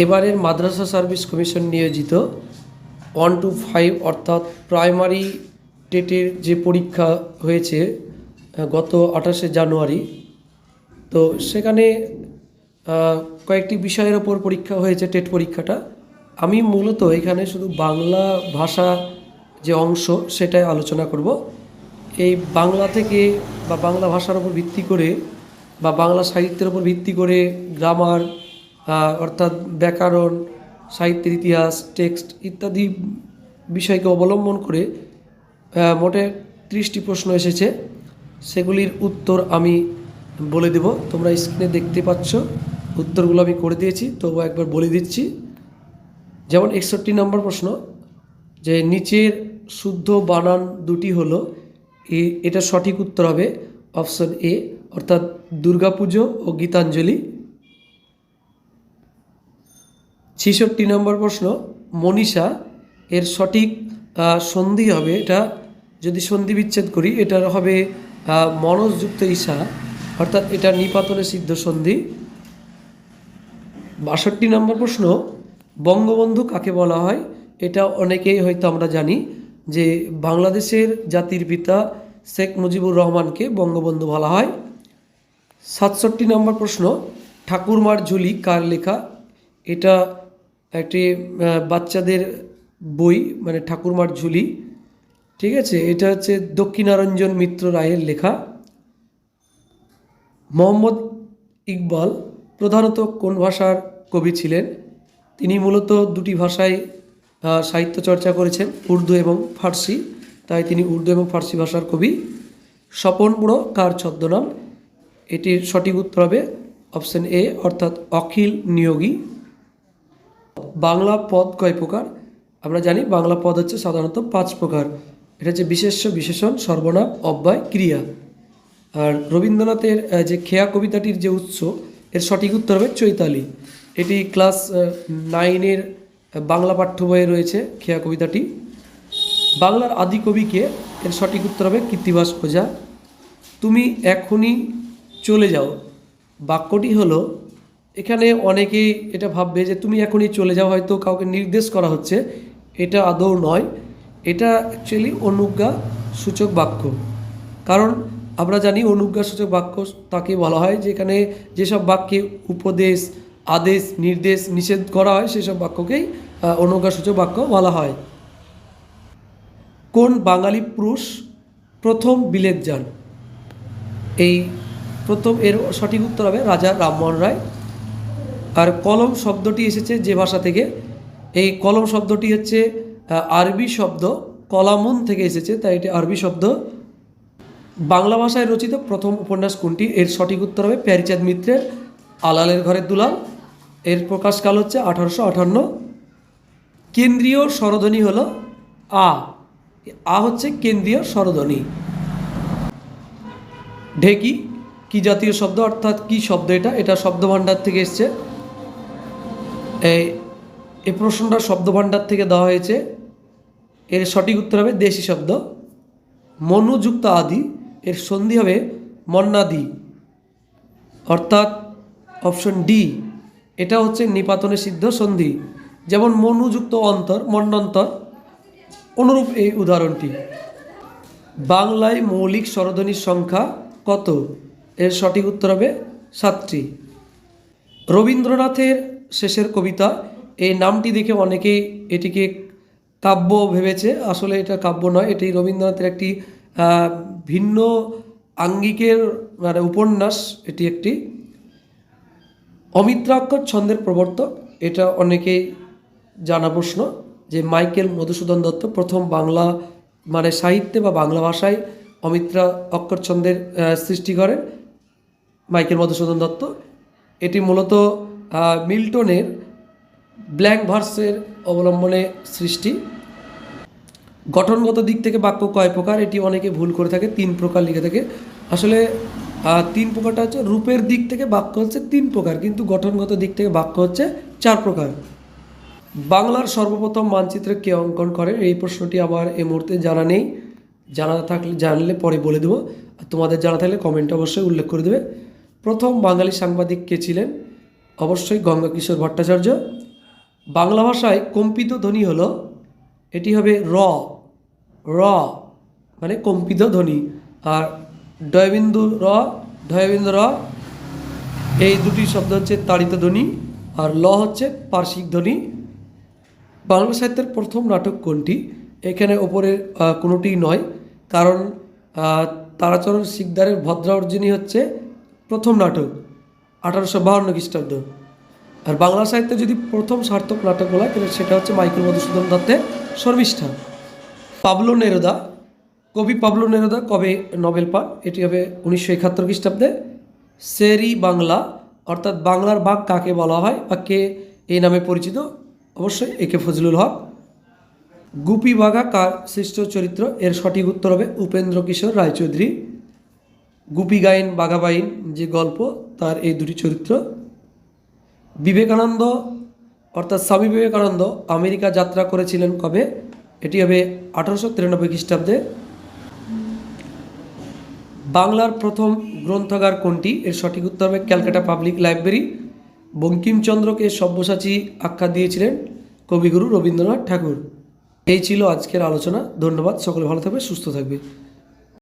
এবারের মাদ্রাসা service commission নিয়োজিত ওয়ান টু ফাইভ অর্থাৎ প্রাইমারি টেটের যে পরীক্ষা হয়েছে গত আঠাশে জানুয়ারি। তো সেখানে কয়েকটি বিষয়ের ওপর পরীক্ষা হয়েছে, টেট পরীক্ষাটা। আমি মূলত এখানে শুধু বাংলা ভাষা যে অংশ, সেটাই আলোচনা করব। এই বাংলা থেকে বা বাংলা ভাষার উপর ভিত্তি করে বা বাংলা সাহিত্যের উপর ভিত্তি করে গ্রামার অর্থাৎ ব্যাকরণ, সাহিত্যের ইতিহাস, টেক্সট ইত্যাদি বিষয়কে অবলম্বন করে মোটে ত্রিশটি প্রশ্ন এসেছে। সেগুলির উত্তর আমি বলে দেব। তোমরা স্ক্রিনে দেখতে পাচ্ছ। উত্তরগুলো আমি করে দিয়েছি তবু একবার বলে দিচ্ছি। যেমন একষট্টি নম্বর প্রশ্ন, যে নিচের শুদ্ধ বানান দুটি হলো, এ- এটা সঠিক উত্তর হবে, অপশন এ, অর্থাৎ দুর্গাপুজো ও গীতাঞ্জলি। ছেষট্টি নম্বর প্রশ্ন, মনীষা, এর সঠিক সন্ধি হবে, এটা যদি সন্ধি বিচ্ছেদ করি, এটার হবে মনসযুক্ত ঈশা, অর্থাৎ এটা নিপাতনে সিদ্ধ সন্ধি। বাষট্টি নম্বর প্রশ্ন, বঙ্গবন্ধু কাকে বলা হয়? এটা অনেকেই হয়তো আমরা জানি যে বাংলাদেশের জাতির পিতা শেখ মুজিবুর রহমানকে বঙ্গবন্ধু বলা হয়। সাতষট্টি নম্বর প্রশ্ন, ঠাকুরমার ঝুলি কার লেখা? এটা একটি বাচ্চাদের বই মানে ঠাকুরমার ঝুলি, ঠিক আছে? এটা হচ্ছে দক্ষিণারঞ্জন মিত্র রায়ের লেখা। মোহাম্মদ ইকবাল প্রধানত কোন ভাষার কবি ছিলেন? তিনি মূলত দুটি ভাষায় সাহিত্য চর্চা করেছেন, উর্দু এবং ফার্সি। তাই তিনি উর্দু এবং ফার্সি ভাষার কবি। স্বপন বুড়ো, কার ছদ্মনাম? এটির সঠিক উত্তর হবে অপশন এ, অর্থাৎ অখিল নিয়োগী। বাংলা পদ কয় প্রকার? আমরা জানি বাংলা পদ হচ্ছে সাধারণত পাঁচ প্রকার। এটা হচ্ছে বিশেষ্য, বিশেষণ, সর্বনাম, অব্যয়, ক্রিয়া। আর রবীন্দ্রনাথের যে খেয়া কবিতাটির যে উৎস, এর সঠিক উত্তর হবে চৈতালি। এটি ক্লাস নাইনের বাংলা পাঠ্য বইয়ে রয়েছে খেয়া কবিতাটি। বাংলার আদি কবিকে এর সঠিক উত্তর হবে কীর্তিবাস ওঝা তুমি এখনই চলে যাও। বাক্যটি হলো এখানে অনেকেই এটা ভাববে যে তুমি এখনই চলে যাও, হয়তো কাউকে নির্দেশ করা হচ্ছে। এটা আদৌ নয়। এটা অ্যাকচুয়ালি অনুজ্ঞা সূচক বাক্য। কারণ আমরা জানি অনুজ্ঞা সূচক বাক্য তাকে বলা হয় যেখানে যেসব বাক্যে উপদেশ, আদেশ, নির্দেশ নিষেধ করা হয়, সেসব বাক্যকেই অনুজ্ঞা সূচক বাক্য বলা হয়। কোন বাঙালি পুরুষ প্রথম বিলেত যান? এই প্রথম এর সঠিক উত্তর হবে রাজা রামমোহন রায়। আর কলম শব্দটি এসেছে যে ভাষা থেকে। এই কলম শব্দটি হচ্ছে আরবি শব্দ, কলামুন থেকে এসেছে, তাই এটি আরবি শব্দ। বাংলা ভাষায় রচিত প্রথম উপন্যাস কোনটি? এর সঠিক উত্তর হবে প্যারিচাঁদ মিত্রের আলালের ঘরের দুলাল। এর প্রকাশকাল হচ্ছে আঠারোশো আঠান্ন। কেন্দ্রীয় স্বরধ্বনি হল আ। আ হচ্ছে কেন্দ্রীয় স্বরধ্বনি। ঢেকি, কি জাতীয় শব্দ? অর্থাৎ কি শব্দ এটা? এটা শব্দভাণ্ডার থেকে এসছে। এই এই প্রশ্নটা শব্দভাণ্ডার থেকে দেওয়া হয়েছে। এর সঠিক উত্তর হবে দেশি শব্দ। মনুযুক্ত আদি, এর সন্ধি হবে মন্নাদি। অর্থাৎ অপশন ডি, এটা হচ্ছে নিপাতনে সিদ্ধ সন্ধি। যেমন মনুযুক্ত অন্তর, মন্নন্তর, অনুরূপ এই উদাহরণটি। বাংলায় মৌলিক স্বরধ্বনির সংখ্যা কত? এর সঠিক উত্তর হবে সাতটি। রবীন্দ্রনাথের শেষের কবিতা। এই নামটি দেখে অনেকেই এটিকে কাব্য ভেবেছে। আসলে এটা কাব্য নয়, এটি রবীন্দ্রনাথের একটি ভিন্ন আঙ্গিকের মানে উপন্যাস। এটি একটি অমিত্রাক্ষর ছন্দের প্রবর্তক। এটা অনেকেই জানা প্রশ্ন যে মাইকেল মধুসূদন দত্ত প্রথম বাংলা মানে সাহিত্যে বা বাংলা ভাষায় অমিত্রা অক্ষর ছন্দের সৃষ্টি করেন মাইকেল মধুসূদন দত্ত। এটি মূলত মিল্টনের ব্ল্যাঙ্ক ভার্সের অবলম্বনে সৃষ্টি। গঠনগত দিক থেকে বাক্য কয় প্রকার, এটি অনেকে ভুল করে থাকে, তিন প্রকার লিখে থাকে। আসলে তিন প্রকারটা হচ্ছে রূপের দিক থেকে বাক্য হচ্ছে তিন প্রকার, কিন্তু গঠনগত দিক থেকে বাক্য হচ্ছে চার প্রকার। বাংলার সর্বপ্রথম মানচিত্রে কে অঙ্কন করে এই প্রশ্নটি আমার এই মুহূর্তে জানা নেই। জানা থাকলে, জানলে পরে বলে দেবো। তোমাদের জানা থাকলে কমেন্টে অবশ্যই উল্লেখ করে দেবে। প্রথম বাঙালি সাংবাদিক কে ছিলেন? অবশ্যই গঙ্গা কিশোর ভট্টাচার্য। বাংলা ভাষায় কম্পিত ধ্বনি হল এটি হবে র র মানে কম্পিত ধ্বনি। আর ডয়বিন্দু র ঢয়বিন্দু র এই দুটি শব্দ হচ্ছে তাড়িত ধ্বনি আর ল হচ্ছে পার্শ্বিক ধ্বনি। বাংলা সাহিত্যের প্রথম নাটক কোনটি? এখানে ওপরে আহ, কোনোটিই নয় কারণ তারাচরণ শিকদারের ভদ্রা অর্জুনী হচ্ছে প্রথম নাটক। আঠারোশো বাহান্ন খ্রিস্টাব্দ। আর বাংলা সাহিত্যে যদি প্রথম সার্থক নাটক বলা হয়, তাহলে সেটা হচ্ছে মাইকেল মধুসূদন দত্তের শর্মিষ্ঠা পাবলো নেরোদা, কবি পাবলো নেরোদা, কবে নোবেল পান? এটি হবে উনিশশো একাত্তর খ্রিস্টাব্দে। সেরি বাংলা, অর্থাৎ বাংলার বাঘ কাকে বলা হয় বা কে এই নামে পরিচিত? অবশ্যই একে ফজলুল হক। গুপি বাঘা কার সৃষ্ট চরিত্র, এর সঠিক উত্তর হবে উপেন্দ্র কিশোর রায়চৌধুরী। গুপি গাইন বাঘাবাইন যে গল্প তার এই দুটি চরিত্র। বিবেকানন্দ, অর্থাৎ স্বামী বিবেকানন্দ আমেরিকা যাত্রা করেছিলেন কবে? এটি হবে আঠারোশো তিরানব্বই খ্রিস্টাব্দে। বাংলার প্রথম গ্রন্থাগার কোনটি? এর সঠিক উত্তর হবে ক্যালকাটা পাবলিক লাইব্রেরি। বঙ্কিমচন্দ্রকে সব্যসাচী আখ্যা দিয়েছিলেন কবিগুরু রবীন্দ্রনাথ ঠাকুর। এই ছিল আজকের আলোচনা। ধন্যবাদ। সকলে ভালো থাকবে সুস্থ থাকবে